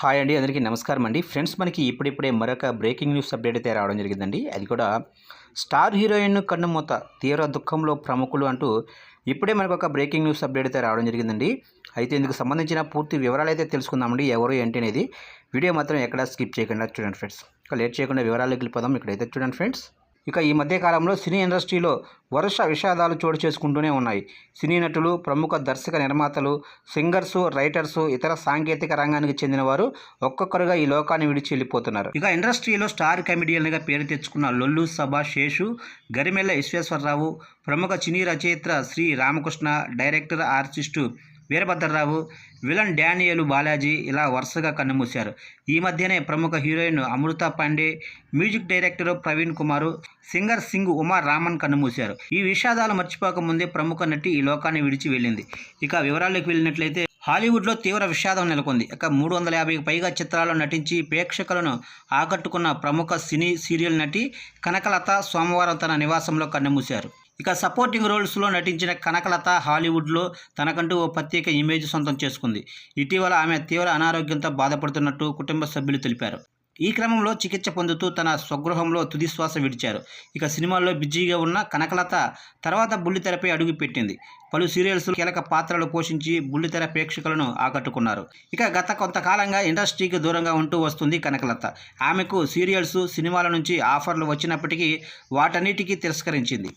Hi అండి అందరికీ నమస్కారం అండి. ఫ్రెండ్స్ మనకి ఇప్పుడిప్పుడే మరొక బ్రేకింగ్ న్యూస్ అప్డేట్ అయితే రావడం జరిగిందండి. అది కూడా స్టార్ హీరోయిన్ కన్నుమూత తీవ్ర దుఃఖంలో ప్రముఖులు అంటూ ఇప్పుడే మనకు ఒక బ్రేకింగ్ న్యూస్ అప్డేట్ అయితే రావడం జరిగిందండి. అయితే ఇందుకు సంబంధించిన పూర్తి వివరాలు అయితే తెలుసుకుందామండి. ఎవరు ఏంటి అనేది వీడియో మాత్రం ఎక్కడ స్కిప్ చేయకుండా చూడండి ఫ్రెండ్స్. ఇక లేట్ చేయకుండా వివరాలు వెళ్ళిపోదాం. ఇక్కడైతే చూడండి ఫ్రెండ్స్. ఇక ఈ మధ్యకాలంలో సినీ ఇండస్ట్రీలో వరుస విషాదాలు చోటు చేసుకుంటూనే ఉన్నాయి. సినీ నటులు ప్రముఖ దర్శక నిర్మాతలు సింగర్స్ రైటర్స్ ఇతర సాంకేతిక రంగానికి చెందిన వారు ఒక్కొక్కరుగా ఈ లోకాన్ని విడిచి వెళ్ళిపోతున్నారు. ఇక ఇండస్ట్రీలో స్టార్ కమెడియన్గా పేరు తెచ్చుకున్న లొల్లు సభ శేషు గరిమెల్ల విశ్వేశ్వరరావు ప్రముఖ సినీ రచయిత Sri Ramakrishna director artist Veerabhadra Rao villain Daniel Balaji ఇలా వరుసగా కన్నుమూశారు. ఈ మధ్యనే ప్రముఖ heroine Amrita Pandey music director Praveen Kumar singer Singh Uma Raman కన్నుమూశారు. ఈ విషాదాలు మర్చిపోక ముందే ప్రముఖ నటి ఈ లోకాన్ని విడిచి వెళ్ళింది. ఇక వివరాల్లోకి వెళ్ళినట్లయితే హాలీవుడ్లో తీవ్ర విషాదం నెలకొంది. ఇక మూడు వందల యాభైకి పైగా చిత్రాల్లో నటించి ప్రేక్షకులను ఆకట్టుకున్న ప్రముఖ సినీ సీరియల్ నటి కనకలత సోమవారం తన నివాసంలో కన్నుమూశారు. ఇక సపోర్టింగ్ రోల్స్లో నటించిన కనకలత హాలీవుడ్లో తనకంటూ ఓ ప్రత్యేక ఇమేజ్ సొంతం చేసుకుంది. ఇటీవల ఆమె తీవ్ర అనారోగ్యంతో బాధపడుతున్నట్టు కుటుంబ సభ్యులు తెలిపారు. ఈ క్రమంలో చికిత్స పొందుతూ తన స్వగృహంలో తుదిశ్వాస విడిచారు. ఇక సినిమాల్లో బిజీగా ఉన్న కనకలత తర్వాత బుల్లితెరపై అడుగు పెట్టింది. పలు సీరియల్స్ కీలక పాత్రలు పోషించి బుల్లితెర ప్రేక్షకులను ఆకట్టుకున్నారు. ఇక గత కొంతకాలంగా ఇండస్ట్రీకి దూరంగా ఉంటూ వస్తుంది కనకలత. ఆమెకు సీరియల్స్ సినిమాల నుంచి ఆఫర్లు వచ్చినప్పటికీ వాటన్నిటికీ తిరస్కరించింది.